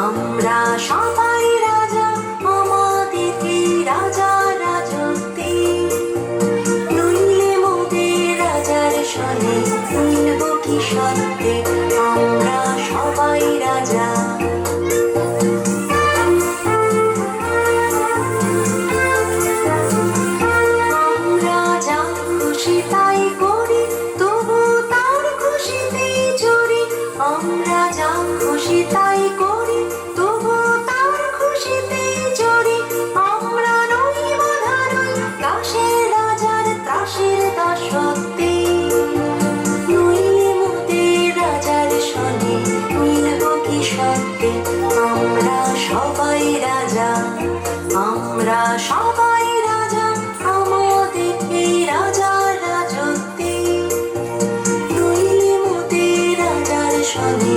আমরা সবাই খুশি তাই করি, তবু তার রাজার ত্রাসের দাসত্বে। নইলে আমরা সবাই রাজা, আমরা সবাই রাজা, আমাদের এই রাজত্বে। নইলে রাজার সনে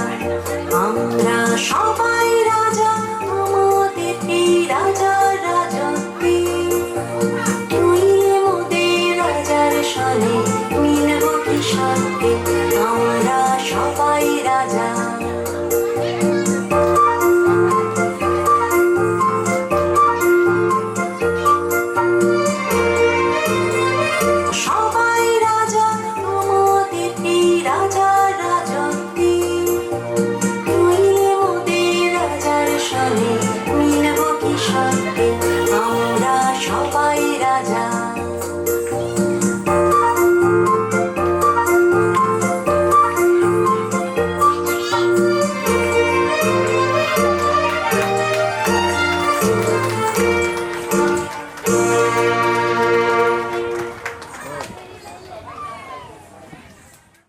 আমরা চলবো